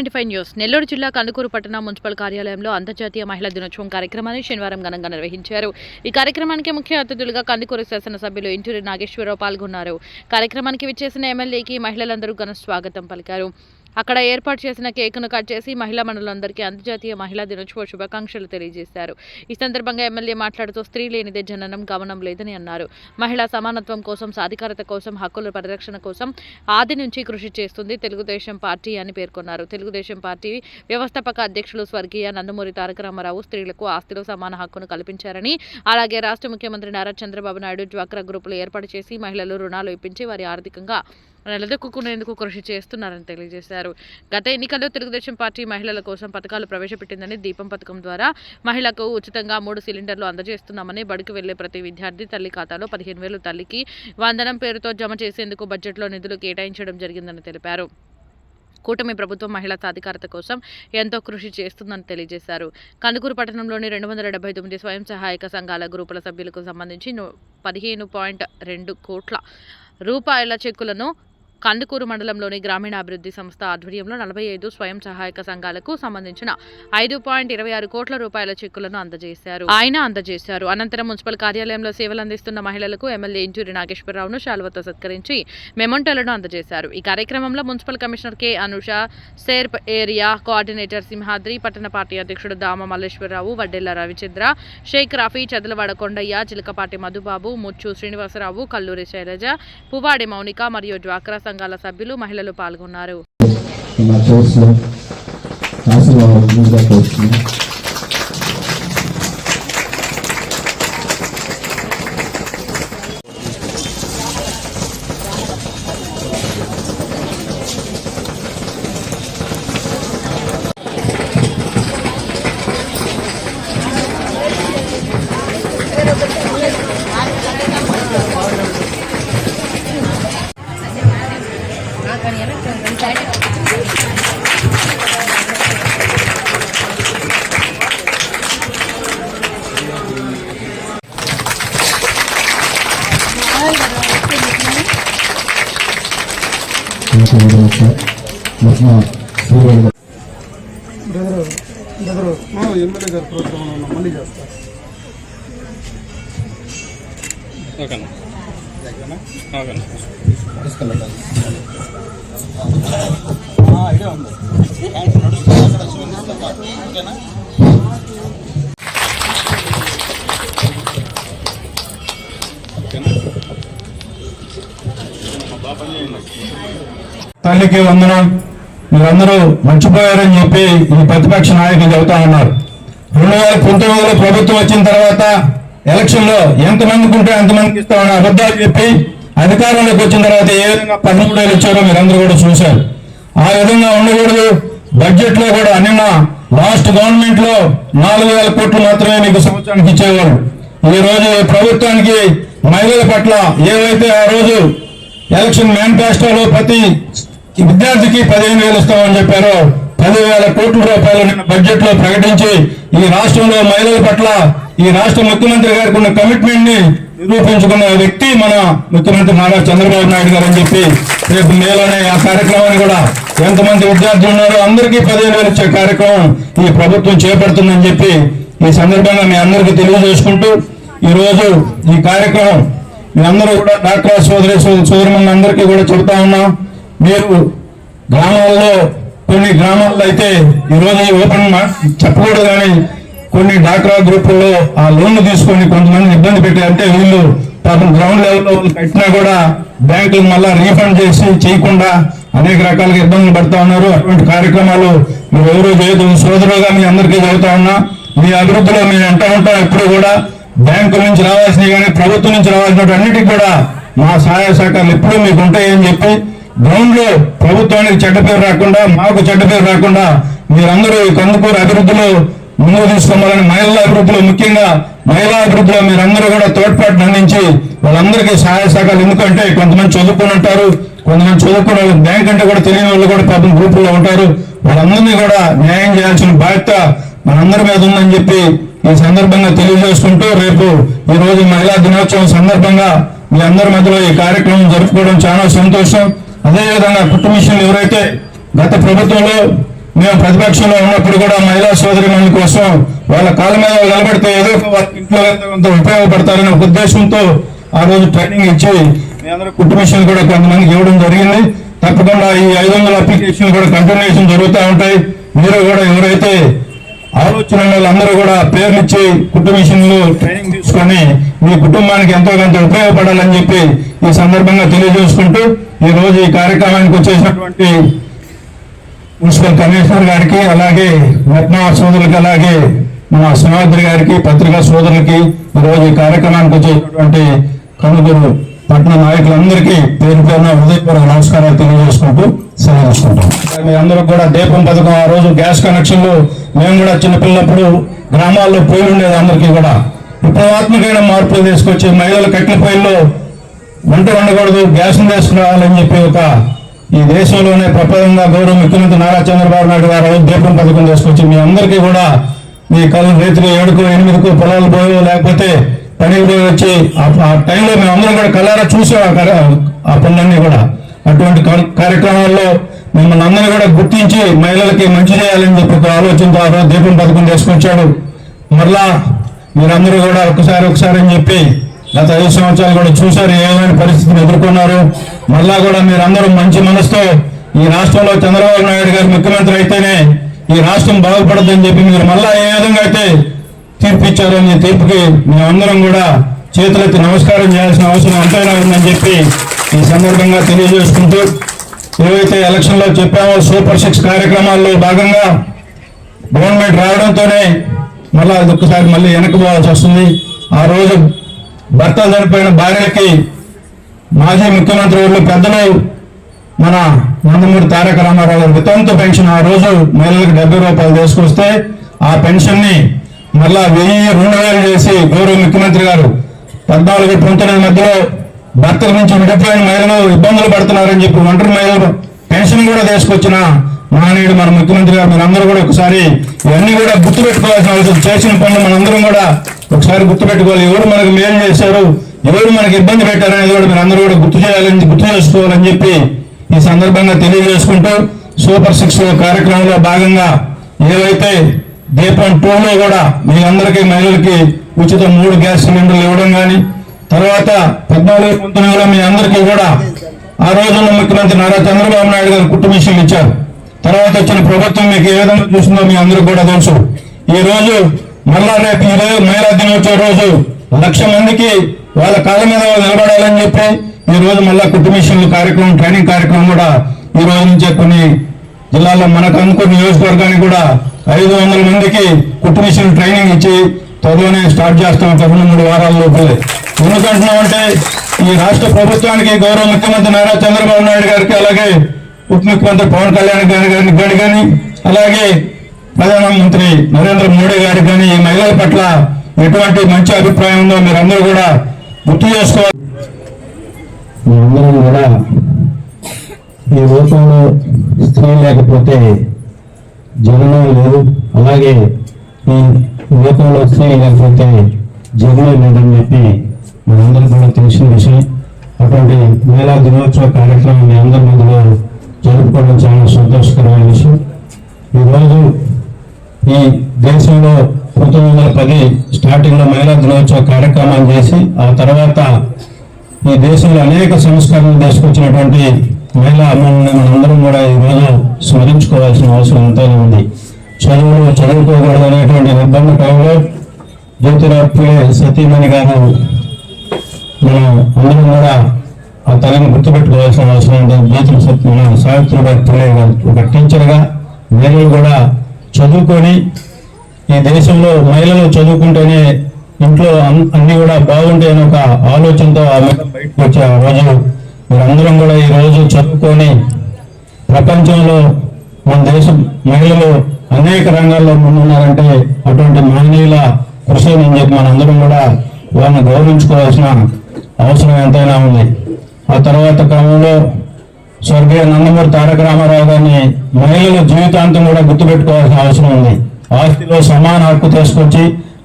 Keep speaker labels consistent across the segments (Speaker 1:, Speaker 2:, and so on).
Speaker 1: Ninety five news. Nellore జిల్లా కందుకూరు పట్టణ municipal కార్యాలయంలో అంతర్జాతీయ మహిళా దినోత్సవం కార్యక్రమాన్ని శనివారం ఘనంగా నిర్వహించారు. ఈ కార్యక్రమానికి ముఖ్య అతిథులుగా కందుకూరు శాసనసభ్యులు ఇంటూరి నాగేశ్వరరావు పాల్గొన్నారు. కార్యక్రమానికి విచ్చేసిన ఎమ్మెల్యేకి మహిళలందరూ ఘన స్వాగతం పలికారు. అక్కడ ఏర్పాటు చేసిన కేకును కట్ చేసి మహిళా మండలందరికీ అంతర్జాతీయ మహిళా దినోత్సవ శుభాకాంక్షలు తెలియజేశారు. ఈ సందర్భంగా ఎమ్మెల్యే మాట్లాడుతూ స్త్రీ లేనిదే జననం గమనం లేదని అన్నారు. మహిళా సమానత్వం కోసం సాధికారత కోసం హక్కుల పరిరక్షణ కోసం ఆది నుంచి కృషి చేస్తుంది తెలుగుదేశం పార్టీ అని పేర్కొన్నారు. తెలుగుదేశం పార్టీ వ్యవస్థాపక అధ్యక్షులు స్వర్గీయ నందమూరి తారక రామారావు స్త్రీలకు ఆస్తిలో సమాన హక్కును కల్పించారని అలాగే రాష్ట్ర ముఖ్యమంత్రి నారా చంద్రబాబు నాయుడు డ్వాక్రా గ్రూపులు ఏర్పాటు చేసి మహిళలు రుణాలు ఇప్పించి వారి ఆర్థికంగా నిలదొక్కునేందుకు కృషి చేస్తున్నారని తెలియజేశారు. గత ఎన్నికల్లో తెలుగుదేశం పార్టీ మహిళల కోసం పథకాలు ప్రవేశపెట్టిందని దీపం పథకం ద్వారా మహిళకు ఉచితంగా మూడు సిలిండర్లు అందజేస్తున్నామని బడికి వెళ్ళే ప్రతి విద్యార్థి తల్లి ఖాతాలో పదిహేను వేలు తల్లికి వందనం పేరుతో జమ చేసేందుకు బడ్జెట్లో నిధులు కేటాయించడం జరిగిందని తెలిపారు. కూటమి ప్రభుత్వం మహిళా సాధికారత కోసం ఎంతో కృషి చేస్తుందని తెలియజేశారు. కందుకూరు పట్టణంలోని రెండు వందల డెబ్బై తొమ్మిది స్వయం సహాయక సంఘాల గ్రూపుల సభ్యులకు సంబంధించి పదిహేను పాయింట్ రెండు కోట్ల రూపాయల చెక్కులను కందుకూరు మండలంలోని గ్రామీణాభివృద్ధి సంస్థ ఆధ్వర్యంలో నలభై ఐదు స్వయం సహాయక సంఘాలకు సంబంధించిన ఐదు పాయింట్ ఇరవై ఆరు కోట్ల రూపాయల చెక్కులను అందజేశారు. ఆయన అందజేశారు. అనంతరం మున్సిపల్ కార్యాలయంలో సేవలు అందిస్తున్న మహిళలకు ఎమ్మెల్యే ఇంజూరి నాగేశ్వరరావును శాలువతో సత్కరించి మెమొంటోలను అందజేశారు. ఈ కార్యక్రమంలో municipal commissioner K. Anusha SERP area coordinator Simhadri పట్టణ పార్టీ అధ్యక్షుడు దామ మల్లేశ్వరరావు వడ్డెల్ల రవిచంద్ర షేక్ రాఫీ చదలవాడ కొండయ్య చిలకపాటి మధుబాబు ముచ్చు శ్రీనివాసరావు కల్లూరి శైలజ పువ్వాడి మౌనిక మరియు డ్వాక్రా సంఘాల సభ్యులు మహిళలు పాల్గొన్నారు.
Speaker 2: బెదరు మా ఎమ్మెల్యే గారి ప్రోగ్రాంలో మళ్ళీ చేస్తారు
Speaker 3: ఓకేనా ఓకేనా
Speaker 4: తల్లికి వందనం. మీరందరూ మర్చిపోయారని చెప్పి ఈ ప్రతిపక్ష నాయకులు చెబుతా ఉన్నారు. రెండు వేల పంతొమ్మిదిలో ప్రభుత్వం వచ్చిన తర్వాత ఎలక్షన్లో ఎంతమంది ఎంతమందికి ఉంటే అంతమందికి ఇస్తామని అబద్ధాలు చెప్పి అధికారంలోకి వచ్చిన తర్వాత ఏ విధంగా పదమూడు వేలు ఇచ్చారో మీరందరూ కూడా చూశారు. ఆ విధంగా ఉండకూడదు. బడ్జెట్లో కూడా నిన్న లాస్ట్ గవర్నమెంట్లో నాలుగు వేల కోట్లు మాత్రమే మీకు సంవత్సరానికి ఇచ్చేవారు. ఈ రోజు ప్రభుత్వానికి మహిళల పట్ల ఏవైతే ఆ రోజు ఎలక్షన్ మేనిఫెస్టోలో ప్రతి ఈ విద్యార్థికి పదిహేను వేలు ఇస్తామని చెప్పారు. పదివేల కోట్ల రూపాయలు నిన్న బడ్జెట్లో ప్రకటించి ఈ రాష్ట్రంలో మహిళల పట్ల ఈ రాష్ట్ర ముఖ్యమంత్రి గారికి ఉన్న కమిట్మెంట్ని నిరూపించుకున్న వ్యక్తి మన ముఖ్యమంత్రి నారా చంద్రబాబు నాయుడు గారు అని చెప్పి రేపు మేలోనే ఆ కార్యక్రమాన్ని కూడా ఎంతమంది విద్యార్థులు ఉన్నారో అందరికీ పదిహేను వేలు ఇచ్చే కార్యక్రమం ఈ ప్రభుత్వం చేపడుతుందని చెప్పి ఈ సందర్భంగా మీ అందరికీ తెలియజేసుకుంటూ ఈ రోజు ఈ కార్యక్రమం మీ అందరూ కూడా డాక్టర్ సోదరి సోదరుమని అందరికీ కూడా చెబుతా ఉన్నాం. మీరు గ్రామాల్లో కొన్ని గ్రామాల్లో అయితే ఈరోజు ఈ ఓపెన్ మా- చెప్పకూడదు కానీ కొన్ని డాక్రా గ్రూపుల్లో ఆ లోన్లు తీసుకొని కొంతమంది ఇబ్బంది పెట్టారంటే వీళ్ళు పాపం గ్రౌండ్ లెవెల్లో కట్టినా కూడా బ్యాంకులు మళ్ళా రీఫండ్ చేసి చేయకుండా అనేక రకాలుగా ఇబ్బందులు పడతా ఉన్నారు. అటువంటి కార్యక్రమాలు మీరు ఎవరో చేయదు సోదరులుగా మీ అందరికీ చదువుతా ఉన్నా మీ అభివృద్ధిలో మేము అంటా ఉంటాం ఎప్పుడు కూడా బ్యాంకు నుంచి రావాల్సినవి కానీ ప్రభుత్వం నుంచి రావాల్సినటువంటి అన్నిటికీ కూడా మా సహాయ సహకారాలు ఎప్పుడూ మీకు ఉంటాయని చెప్పి గ్రౌండ్లో ప్రభుత్వానికి చెడ్డ పేరు రాకుండా మాకు చెడ్డ పేరు రాకుండా మీరందరూ ఈ కందుకూరు అభివృద్ధిలో ముందుకు తీసుకోవాలని మహిళల అభివృద్ధిలో ముఖ్యంగా మహిళా అభివృద్ధిలో మీరందరూ కూడా తోడ్పాటును అందించి వాళ్ళందరికీ సహాయ సహకారాలు. ఎందుకంటే కొంతమంది చదువుకుని ఉంటారు కొంతమంది చదువుకున్న వాళ్ళు బ్యాంక్ అంటే కూడా తెలియని వాళ్ళు కూడా పాపం గ్రూపుల్లో ఉంటారు. వాళ్ళందరినీ కూడా న్యాయం చేయాల్సిన బాధ్యత మనందరి మీద ఉందని చెప్పి ఈ సందర్భంగా తెలియజేసుకుంటూ రేపు ఈ రోజు మహిళా దినోత్సవం సందర్భంగా మీ అందరి మధ్యలో ఈ కార్యక్రమం జరుపుకోవడం చాలా సంతోషం. అదేవిధంగా కుటుంబ మిషన్లు ఎవరైతే గత ప్రభుత్వంలో మేము ప్రతిపక్షంలో ఉన్నప్పుడు కూడా మహిళా సోదరి కోసం వాళ్ళ కాళ్ళ మీద నిలబడితే ఏదో ఇంట్లో ఉపయోగపడతారనే ఒక ఉద్దేశంతో ఆ రోజు ట్రైనింగ్ ఇచ్చి మీ కుట్టు మిషన్లు కూడా కొంతమందికి ఇవ్వడం జరిగింది. తప్పకుండా ఈ ఐదు వందల అప్లికేషన్లు కూడా కంటిన్యూషన్ జరుగుతూ ఉంటాయి. మీరు కూడా ఎవరైతే ఆలోచన వాళ్ళందరూ కూడా పేర్లు ఇచ్చి కుటుంబ మిషన్లు ట్రైనింగ్ తీసుకొని మీ కుటుంబానికి ఎంతో కొంత ఉపయోగపడాలని చెప్పి ఈ సందర్భంగా తెలియజేసుకుంటూ ఈ రోజు ఈ కార్యక్రమానికి వచ్చేసినటువంటి మున్సిపల్ కమిషనర్ గారికి అలాగే రత్న సోదరులకి అలాగే మన సింహాద్రి గారికి పత్రికా సోదరులకి ఈరోజు ఈ కార్యక్రమానికి వచ్చేటటువంటి కనుగోలు పట్టణ నాయకులందరికీ పేరు పేరున హృదయపూర్వక నమస్కారాలు తెలియజేసుకుంటూ సెలవు తీసుకుంటాం. మీ అందరూ కూడా దీపం పథకం ఆ రోజు గ్యాస్ కనెక్షన్లు మేము కూడా చిన్నపిల్లప్పుడు గ్రామాల్లో పోయి ఉండేది అందరికీ కూడా. విప్లవాత్మకమైన మార్పులు తీసుకొచ్చి మహిళలు కట్టిన పొయ్యిల్లో వంట వండకూడదు గ్యాస్ను తీసుకురావాలని చెప్పి ఒక ఈ దేశంలోనే ప్రపంచంగా గౌరవ ముఖ్యమంత్రి నారా చంద్రబాబు నాయుడు గారు దీపం పథకం తీసుకొచ్చి మీ అందరికీ కూడా మీ కళ్ళు రైతులు ఏడుకో ఎనిమిదికో పొలాలు పోయో లేకపోతే పనికి పోయి వచ్చి ఆ- టైంలో మేము అందరం కూడా కళ్ళారా చూసాం ఆ ఆ పనులన్నీ కూడా. అటువంటి కార్యక్రమాల్లో మిమ్మల్ని అందరూ కూడా గుర్తించి మహిళలకి మంచి చేయాలని చెప్పి ఒక ద్వారా దీపం పథకం తీసుకొచ్చాడు. మరలా మీరందరూ కూడా ఒకసారి ఒకసారి అని చెప్పి గత ఐదు సంవత్సరాలు కూడా చూశారు ఏమైనా పరిస్థితిని ఎదుర్కొన్నారు. మరలా కూడా మీరందరూ మంచి మనసుతో ఈ రాష్ట్రంలో చంద్రబాబు నాయుడు గారు ముఖ్యమంత్రి అయితేనే ఈ రాష్ట్రం బాగుపడద్దని చెప్పి మీరు మళ్ళా ఏ విధంగా అయితే తీర్పు ఇచ్చారని తీర్పుకి మేమందరం కూడా చేతులెత్తి నమస్కారం చేయాల్సిన అవసరం ఎంతైనా ఉందని చెప్పి ఈ సందర్భంగా తెలియజేసుకుంటూ ఏవైతే ఎలక్షన్లో చెప్పామో సూపర్ సిక్స్ కార్యక్రమాల్లో భాగంగా గవర్నమెంట్ రావడంతోనే మళ్ళా అది ఒక్కసారి మళ్ళీ వెనక్కి పోవాల్సి వస్తుంది. ఆ రోజు భర్తలు చనిపోయిన భార్యలకి మాజీ ముఖ్యమంత్రి వాళ్ళు పెద్దలు మన నందమూరి తారక రామారావు గారి వితంతు పెన్షన్ ఆ రోజు మహిళలకు డెబ్బై రూపాయలు తీసుకొస్తే ఆ పెన్షన్ని మళ్ళా వెయ్యి రెండు వేలు చేసి గౌరవ ముఖ్యమంత్రి గారు పద్నాలుగు పంతొమ్మిది మధ్యలో భర్తల నుంచి విడిపోయిన మహిళలు ఇబ్బందులు పడుతున్నారని చెప్పి ఒంటరి మహిళలు పెన్షన్ కూడా తీసుకొచ్చిన మహనీయుడు మన ముఖ్యమంత్రి గారు. మనందరూ కూడా ఒకసారి ఇవన్నీ కూడా గుర్తు పెట్టుకోవాల్సిన అవసరం. చేసిన పనులు మనందరం కూడా ఒకసారి గుర్తు పెట్టుకోవాలి. ఎవరు మనకు మేలు చేశారు ఎవరు మనకి ఇబ్బంది పెట్టారనేది కూడా మీరు అందరూ కూడా గుర్తు చేయాలని గుర్తు చేసుకోవాలని చెప్పి ఈ సందర్భంగా తెలియజేసుకుంటూ సూపర్ సిక్స్ కార్యక్రమంలో భాగంగా ఏవైతే దీపం టూలో కూడా మీ అందరికీ మహిళలకి ఉచిత మూడు గ్యాస్ సిలిండర్లు ఇవ్వడం కానీ తర్వాత పద్నాలుగు పంతొమ్మిదిలో మీ అందరికీ కూడా ఆ రోజున ముఖ్యమంత్రి నారా చంద్రబాబు నాయుడు గారు కుట్టు మిషన్లు ఇచ్చారు. తర్వాత వచ్చిన ప్రభుత్వం మీకు ఏ విధంగా చూసిందో మీ అందరూ కూడా తెలుసు. ఈ రోజు మరలా రేపు ఈ రోజు మహిళా దినోత్సవ రోజు లక్ష మందికి వాళ్ళ కాళ్ళ మీద వాళ్ళు నిలబడాలని చెప్పి ఈ రోజు మళ్ళా కుటుంబ మిషన్లు కార్యక్రమం ట్రైనింగ్ కార్యక్రమం కూడా ఈ రోజు నుంచే కొన్ని జిల్లాలో మనకు అనుకున్న నియోజకవర్గానికి కూడా ఐదు వందల మందికి కుటుంబ మిషన్ ట్రైనింగ్ ఇచ్చి త్వరలోనే స్టార్ట్ చేస్తాం ఒక మూడు వారాల లోపలే. ఎందుకంటున్నామంటే ఈ రాష్ట్ర ప్రభుత్వానికి గౌరవ ముఖ్యమంత్రి నారా చంద్రబాబు నాయుడు గారికి అలాగే ఉప ముఖ్యమంత్రి పవన్ కళ్యాణ్ గారి గారికి గారి కానీ అలాగే ప్రధానమంత్రి నరేంద్ర మోడీ గారికి కానీ ఈ మహిళల పట్ల ఎటువంటి మంచి అభిప్రాయం ఉందో మీరందరూ కూడా గుర్తు చేసుకోవాలి.
Speaker 5: మనందరం కూడా ఈ లోకంలో స్త్రీ లేకపోతే జగనం లేదు. అలాగే ఈ వివేకంలో వచ్చినాయి లేకపోతే జగనం లేదని చెప్పి మనందరం కూడా తెలిసిన విషయం. అటువంటి మేళా దినోత్సవ కార్యక్రమం మీ అందరి మధ్యలో జరుపుకోవడం చాలా సంతోషకరమైన విషయం. ఈరోజు ఈ దేశంలో పంతొమ్మిది వందల పది స్టార్టింగ్లో మహిళా దినోత్సవ కార్యక్రమాలు చేసి ఆ తర్వాత ఈ దేశంలో అనేక సంస్కరణలు తీసుకొచ్చినటువంటి మహిళా అమ్మని మనందరం కూడా ఈరోజు స్మరించుకోవాల్సిన అవసరం ఎంతైనా ఉంది. చదువులు చదువుకోకూడదు అనేటువంటి నిర్బంధ కాలంలో జ్యోతిరావు పూలే సతీమణి గారు మనం అందరం కూడా ఆ తల్లిని గుర్తుపెట్టుకోవాల్సిన అవసరం ఉంది. జ్యోతి సతీ సావిత్రిబాయి పూలే గారు. ఒక టీచర్గా మహిళలు కూడా చదువుకొని ఈ దేశంలో మహిళలు చదువుకుంటేనే ఇంట్లో అన్ని కూడా బాగుంటాయని ఒక ఆలోచనతో ఆమె బయటకు వచ్చే ఆ రోజు మీరందరం కూడా ఈ రోజు చదువుకొని ప్రపంచంలో మన దేశం మహిళలు అనేక రంగాల్లో ముందున్నారంటే అటువంటి మహనీయుల కృషి అని చెప్పి మనందరం కూడా వారిని గౌరవించుకోవాల్సిన అవసరం ఎంతైనా ఉంది. ఆ తర్వాత క్రమంలో స్వర్గీయ నందమూరి తారక రామారావు గారిని మహిళలు జీవితాంతం కూడా గుర్తుపెట్టుకోవాల్సిన అవసరం ఉంది. ఆస్తిలో సమాన హక్కు తీసుకొచ్చి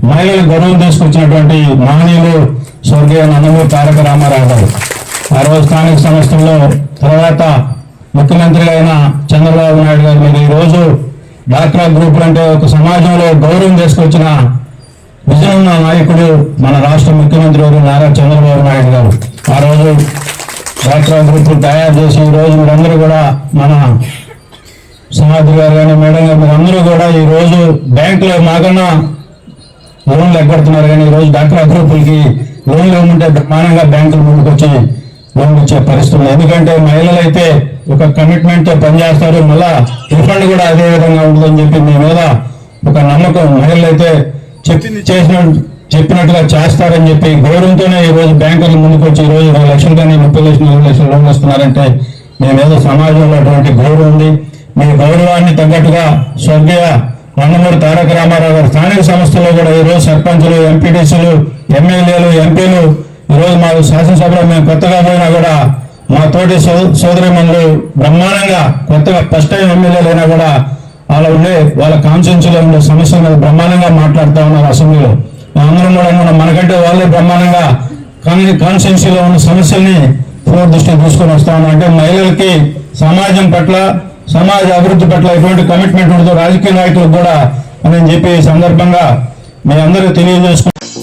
Speaker 5: మహిళల గౌరవం తీసుకొచ్చినటువంటి మహనీయులు స్వర్గీయ నందమూరి తారక రామారావు గారు. ఆ రోజు స్థానిక సంస్థల్లో తర్వాత ముఖ్యమంత్రి అయిన చంద్రబాబు నాయుడు గారు మీరు ఈ రోజు
Speaker 4: డాక్రా గ్రూపులు అంటే ఒక సమాజంలో గౌరవం తీసుకొచ్చిన విజయం ఉన్న నాయకుడు మన రాష్ట్ర ముఖ్యమంత్రి నారా చంద్రబాబు నాయుడు గారు. ఆ రోజు డాక్రా గ్రూపులు తయారు చేసి ఈ రోజు మీరందరూ కూడా మన సమాధి గారు కానీ మేడం గారు మీరందరూ కూడా ఈ రోజు బ్యాంకులో మాకన్నా లోన్లు ఎగ్గడుతున్నారు కానీ ఈ రోజు డాక్టర్ గ్రూపులకి లోన్లు ఇవ్వమంటే బ్రహ్మాండంగా బ్యాంకుల ముందుకు వచ్చి లోన్లు ఇచ్చే పరిస్థితులు ఎందుకంటే మహిళలు అయితే ఒక కమిట్మెంట్తో పనిచేస్తారు మళ్ళా రిఫండ్ కూడా అదే విధంగా ఉంటుందని చెప్పి మీ మీద ఒక నమ్మకం మహిళలు అయితే చెప్పింది చేసిన చెప్పినట్టుగా చేస్తారని చెప్పి గౌరవంతోనే ఈ రోజు ముందుకు వచ్చి ఈ రోజు ఇరవై లక్షలు కానీ ముప్పై లక్షలు ఇరవై లక్షలు లోన్లు వస్తున్నారంటే మీ మీద సమాజంలో అటువంటి గౌరవం ఉంది. మీ గౌరవాన్ని తగ్గట్టుగా స్వర్గీయ నందమూరి తారక రామారావు గారు స్థానిక సంస్థలో కూడా ఈ రోజు సర్పంచులు ఎంపీటీసీలు ఎమ్మెల్యేలు ఎంపీలు ఈ రోజు శాసనసభలో మేము కొత్తగా పోయినా కూడా మా తోటి సో మనులు బ్రహ్మాండంగా కొత్తగా ఫస్ట్ టైం ఎమ్మెల్యేలు అయినా కూడా వాళ్ళ ఉండే వాళ్ళ కాన్స్టిట్యూన్సీలో ఉండే సమస్యల మీద బ్రహ్మాండంగా మాట్లాడుతూ ఉన్నారు అసెంబ్లీలో. అందరం కూడా మనకంటే వాళ్ళే బ్రహ్మాండంగా కాన్స్టిట్యూన్సీలో ఉన్న సమస్యల్ని ఫోర్ దృష్టికి తీసుకొని వస్తా ఉన్నారు. అంటే మహిళలకి సమాజం పట్ల సమాజ అభివృద్ధి పట్ల ఎటువంటి కమిట్మెంట్ ఉండదో. రాజకీయ నాయకులకు కూడా అని చెప్పి సందర్భంగా మీ అందరూ తెలియజేసుకుంటారు